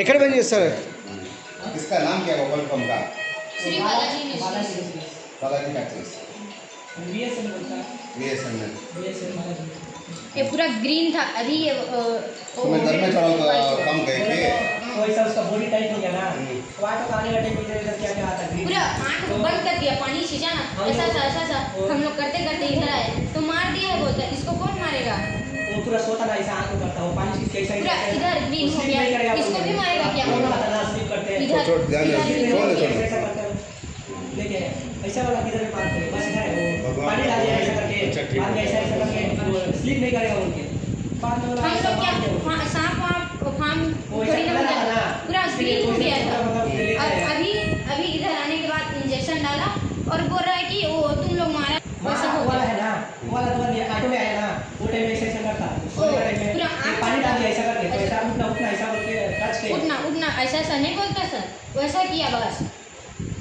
ఎక్కడ పని చేస్తారు इसका नाम क्या है पोल्ट्री फार्म का श्री बालाजी मिश्रा बालाजी बालाजी फैक्ट्रीज बीएसएन बोलता बीएसएनएल बीएसएन बालाजी ये पूरा ग्रीन था अभी ये अ, तो मैं घर में चढ़ा तो कम गए थे तो ऐसा उसका बॉडी टाइप हो गया ना वहाँ तो पानी का टेम्परेचर इधर क्या क्या आता है पूरा आंख बंद कर दिया पानी छींचा ना ऐसा सा ऐसा सा हम लोग करते करते इधर आए तो मार दिया है बोलता है इसको कौन मारेगा वो पूरा सोता ना ऐसा आंख करता वो पानी की कैसा पूरा हो गया। इसको भी मारेगा क्या? करते हैं इधर छोड़, ध्यान छोड़ हो। छोड़ हैं देखिए ऐसा वाला किधर भी मारते हैं बस इधर है वो पानी डाल दिया ऐसा करके अच्छा, में ऐसा ऐसा करके स्लिप नहीं करेगा उनके बाद वाला हम लोग क्या हैं। सांप वाप फार्म थोड़ी ना ऐसा होता करा है। ना। पूरा ग्रीन हो गया था और अभी अभी इधर आने के बाद इंजेक्शन डाला और बोल रहा है कि वो तुम लोग मारा वाला है ना वाला तो ऑटो में आया ना वो टाइम में ऐसा ऐसा करता सोने का टाइम में पूरा ये आँख पानी डाल दिया ऐसा करके तो ऐसा- ऐसा उठना उठना ऐसा करके टच के उठना उठना ऐसा ऐसा नहीं बोलता सर वैसा किया बस।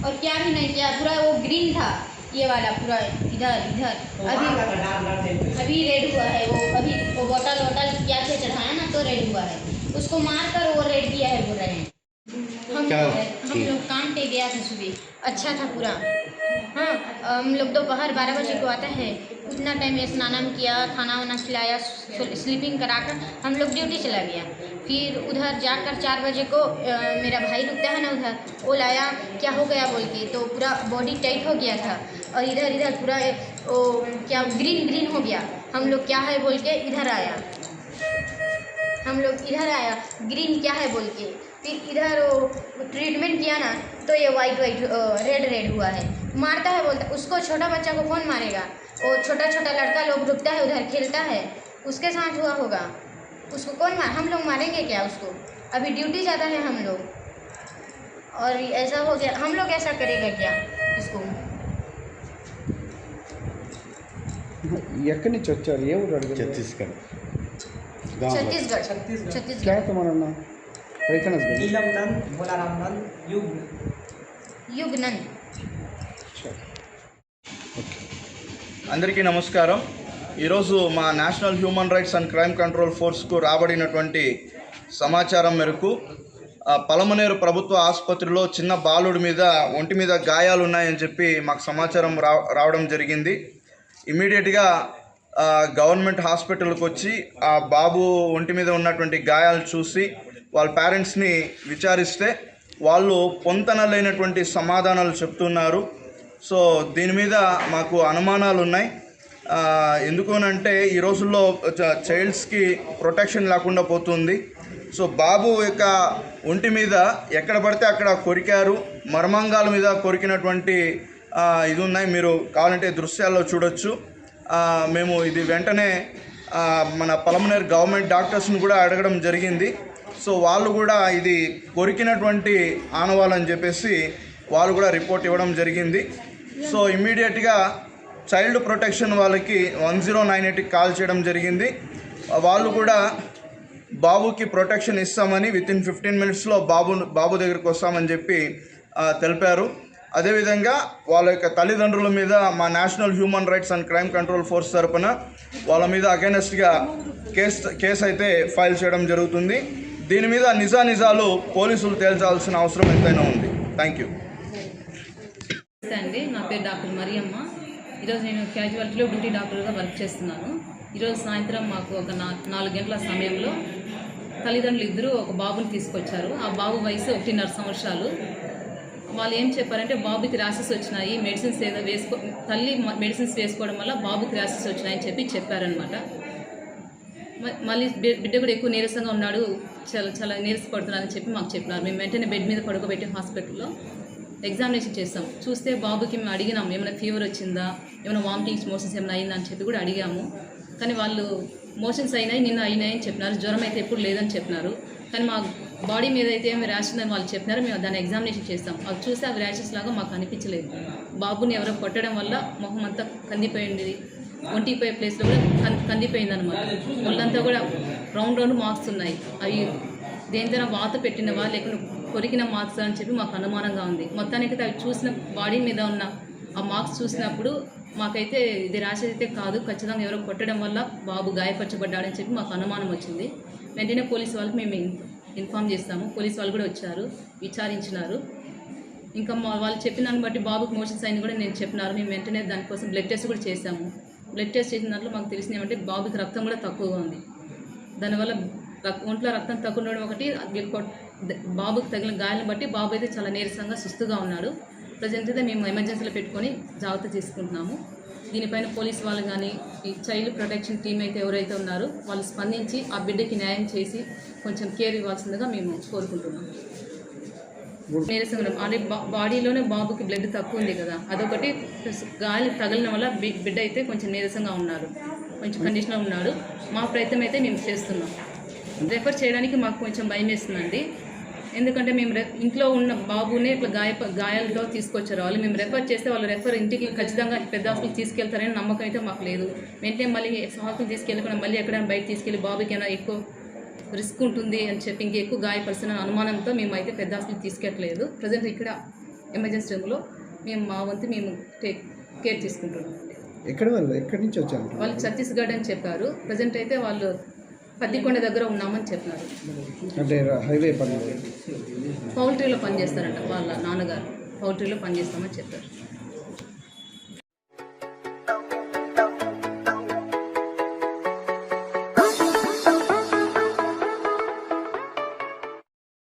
और क्या भी नहीं किया पूरा वो ग्रीन था ये वाला पूरा इधर इधर। तो अभी अभी रेड हुआ है वो अभी वो बोतल वोटल क्या से चढ़ाया ना तो रेड हुआ है। उसको मार कर वो रेड किया है बोल रहे हैं। हम? हम लोग काम पे गया था सुबह। अच्छा था पूरा। हाँ हम लोग दोपहर बारह बजे को आता है। उतना टाइम स्नानम किया खाना वाना खिलाया स्लीपिंग करा कर हम लोग ड्यूटी चला गया। फिर उधर जाकर चार बजे को मेरा भाई रुकता है ना उधर। वो लाया, क्या हो गया? बोल के। तो पूरा बॉडी टाइट हो गया था। और इधर इधर पूरा वो क्या ग्रीन ग्रीन हो गया। हम लोग क्या है बोल के इधर आया। हम लोग इधर आया ग्रीन क्या है बोल के। फिर इधर वो ट्रीटमेंट किया ना तो ये वाइट वाइट रेड रेड हुआ है। मारता है बोलता, उसको छोटा बच्चा को कौन मारेगा? वो छोटा छोटा लड़का लोग रुकता है, उधर खेलता है। उसके साथ हुआ होगा। उसको कौन मार हम लोग मारेंगे क्या उसको अभी ड्यूटी जाता है हम लोग और ऐसा हो गया हम लोग ऐसा करेगा क्या इसको ఎక్కడి నుంచి వచ్చారు ఏ ఊరు అడిగారు छत्तीसगढ़ गाँव का। छत्तीसगढ़ छत्तीसगढ़ क्या छत्तीसगढ़ तुम्हारा नाम पहचान हस्बैंड नीलम नंद बोलाराम नंद युग युगनंद అందరికీ నమస్కారం ఈరోజు మా national human rights and crime control ఫోర్స్కు రాబడినటువంటి సమాచారం మేరకు పలమనేరు ప్రభుత్వ ఆసుపత్రిలో చిన్న బాలుడి మీద ఒంటి మీద గాయాలు ఉన్నాయని చెప్పి మాకు సమాచారం రా రావడం జరిగింది. ఇమీడియట్గా గవర్నమెంట్ హాస్పిటల్కి వచ్చి ఆ బాబు ఒంటి మీద ఉన్నటువంటి గాయాలు చూసి వాళ్ళ పేరెంట్స్ని విచారిస్తే వాళ్ళు పొంతనలేనటువంటి సమాధానాలు చెప్తున్నారు. సో దీని మీద మాకు అనుమానాలు ఉన్నాయి ఆ, ఈ రోజుల్లో చ- చైల్డ్స్కి ప్రొటెక్షన్ లేకుండా పోతుంది. సో బాబు యొక్క ఒంటి మీద ఎక్కడ పడితే అక్కడ కొరికారు. మర్మాంగాల మీద కొరికినటువంటి ఇది ఉన్నాయి. మీరు కావాలంటే దృశ్యాల్లో చూడొచ్చు. మేము ఇది వెంటనే మన పలమనేర్ గవర్నమెంట్ డాక్టర్స్ని కూడా అడగడం జరిగింది. సో వాళ్ళు కూడా ఇది కొరికినటువంటి ఆనవాళ్ళని చెప్పేసి వాళ్ళు కూడా రిపోర్ట్ ఇవ్వడం జరిగింది. సో ఇమ్మీడియట్గా చైల్డ్ ప్రొటెక్షన్ వాళ్ళకి వన్ జీరో నైన్ ఎయిట్కి కాల్ చేయడం జరిగింది. వాళ్ళు కూడా బాబుకి ప్రొటెక్షన్ ఇస్తామని విత్ ఇన్ ఫిఫ్టీన్ మినిట్స్లో బాబు బాబు దగ్గరికి వస్తామని చెప్పి తెలిపారు. అదేవిధంగా వాళ్ళ యొక్క తల్లిదండ్రుల మీద మా national human rights and crime control force తరపున వాళ్ళ మీద అగైనెస్ట్గా కేస్ కేసు అయితే ఫైల్ చేయడం జరుగుతుంది. దీని మీద నిజానిజాలు పోలీసులు తేల్చాల్సిన అవసరం ఎంతైనా ఉంది. Thank you. అండి. నా పేరు డాక్టర్ మరియమ్మ. ఈరోజు నేను క్యాజువాలిటీలో డ్యూటీ డాక్టర్గా వర్క్ చేస్తున్నాను. ఈరోజు సాయంత్రం మాకు ఒక నా నాలుగు గంటల సమయంలో తల్లిదండ్రులు ఇద్దరు ఒక బాబుని తీసుకొచ్చారు. ఆ బాబు వయసు ఒకటిన్నర సంవత్సరాలు. వాళ్ళు ఏం చెప్పారంటే బాబుకి ర్యాసెస్ వచ్చినాయి మెడిసిన్స్ ఏదో వేసుకో తల్లి మెడిసిన్స్ వేసుకోవడం వల్ల బాబుకి ర్యాసెస్ వచ్చినాయని చెప్పి చెప్పారనమాట మళ్ళీ బిడ్డ కూడా ఎక్కువ నీరసంగా ఉన్నాడు చాలా చాలా నీరసపడుతున్నాడని చెప్పి మాకు చెప్పినారు. మేము వెంటనే బెడ్ మీద పడుకోబెట్టి హాస్పిటల్లో ఎగ్జామినేషన్ చేస్తాం. చూస్తే బాబుకి మేము అడిగినాం ఏమైనా ఫీవర్ వచ్చిందా? ఏమైనా వామిటింగ్స్ మోషన్స్ ఏమైనా అయిందా? అని చెప్పి కూడా అడిగాము. కానీ వాళ్ళు మోషన్స్ అయినాయి నిన్న అయినాయి అని చెప్పినారు. జ్వరం అయితే ఎప్పుడు లేదని చెప్పినారు. కానీ మా బాడీ మీద అయితే ఏమి ర్యాష్ ఉందని వాళ్ళు చెప్పినారు. మేము దాన్ని ఎగ్జామినేషన్ చేస్తాం. అది చూస్తే అవి ర్యాషెస్ లాగా మాకు అనిపించలేదు. బాబుని ఎవరో కొట్టడం వల్ల మొహం అంతా కందిపోయింది. ఒంటిపోయే ప్లేస్లో కూడా కందిపోయింది అనమాట ఒళ్ళంతా కూడా రౌండ్ రౌండ్ మార్క్స్ ఉన్నాయి. అవి దేనితోనో వాత పెట్టినవా లేకుంటే కొరికిన మార్క్స్ అని చెప్పి మాకు అనుమానంగా ఉంది. మొత్తానికి అయితే అవి చూసిన బాడీ మీద ఉన్న ఆ మార్క్స్ చూసినప్పుడు మాకైతే ఇది ర్యాష్ అయితే కాదు. ఖచ్చితంగా ఎవరో కొట్టడం వల్ల బాబు గాయపరచబడ్డాడని చెప్పి మాకు అనుమానం వచ్చింది. వెంటనే పోలీస్ వాళ్ళకి మేము ఇన్ఫామ్ చేస్తాము. పోలీస్ వాళ్ళు కూడా వచ్చారు విచారించినారు. ఇంకా మా వాళ్ళు చెప్పిన దాన్ని బట్టి బాబుకి మోషన్స్ అయింది కూడా నేను చెప్పినారు. మేము వెంటనే దానికోసం బ్లడ్ టెస్ట్ కూడా చేశాము. బ్లడ్ టెస్ట్ చేసిన దాంట్లో మాకు తెలిసింది ఏమంటే బాబుకి రక్తం కూడా తక్కువగా ఉంది. దానివల్ల ఒంట్లో రక్తం తక్కువ ఉండడం ఒకటి బాబుకి తగిలిన గాయాలను బట్టి బాబు అయితే చాలా నీరసంగా సుస్తుగా ఉన్నాడు. ప్రజెంట్ అయితే మేము ఎమర్జెన్సీలో పెట్టుకొని జాగ్రత్త తీసుకుంటున్నాము దీనిపైన పోలీస్ వాళ్ళు కానీ ఈ చైల్డ్ ప్రొటెక్షన్ టీం అయితే ఎవరైతే ఉన్నారో వాళ్ళు స్పందించి ఆ బిడ్డకి న్యాయం చేసి కొంచెం కేర్ ఇవ్వాల్సిందిగా మేము కోరుకుంటున్నాము నీరసంగా ఆల్రెడీ బా- బాడీలోనే బాబుకి బ్లడ్ తక్కువ ఉంది కదా. అదొకటి గాలి తగలడం వల్ల బిడ్డ అయితే కొంచెం నీరసంగా ఉన్నారు కొంచెం కండిషన్లో ఉన్నాడు. మా ప్రయత్నం అయితే మేము చేస్తున్నాం. రెఫర్ చేయడానికి మాకు కొంచెం భయం వేస్తుందండి ఎందుకంటే మేము రె- ఇంట్లో ఉన్న బాబునే ఇట్లా గాయ గాయాలతో తీసుకొచ్చారు. వాళ్ళు మేము రెఫర్ చేస్తే వాళ్ళు రెఫర్ ఇంటికి ఖచ్చితంగా పెద్ద హాస్పిటల్ తీసుకెళ్తారని నమ్మకం అయితే మాకు లేదు. వెంటనే మళ్ళీ హాస్పిటల్ తీసుకెళ్ళకుండా మళ్ళీ ఎక్కడైనా బయట తీసుకెళ్ళి బాబుకి ఏమైనా ఎక్కువ రిస్క్ ఉంటుంది అని చెప్పి ఇంకా ఎక్కువ గాయపరుస్తున్న అనుమానంతో మేము అయితే పెద్ద హాస్పిటల్ తీసుకెళ్ళలేదు ప్రజెంట్ ఇక్కడ ఎమర్జెన్సీ రూమ్లో మేము మా వంతు మేము టేక్ కేర్ తీసుకుంటున్నాం. ఎక్కడ వాళ్ళు? ఎక్కడి నుంచి వచ్చారు? వాళ్ళు ఛత్తీస్గఢ్ అని చెప్పారు. ప్రజెంట్ అయితే వాళ్ళు పత్తికొండ దగ్గర ఉన్నామని చెప్పినారు. అంటే హైవే పౌల్ట్రీలో పనిచేస్తారంట వాళ్ళ నాన్నగారు. పౌల్ట్రీలో పనిచేస్తామని చెప్పారు.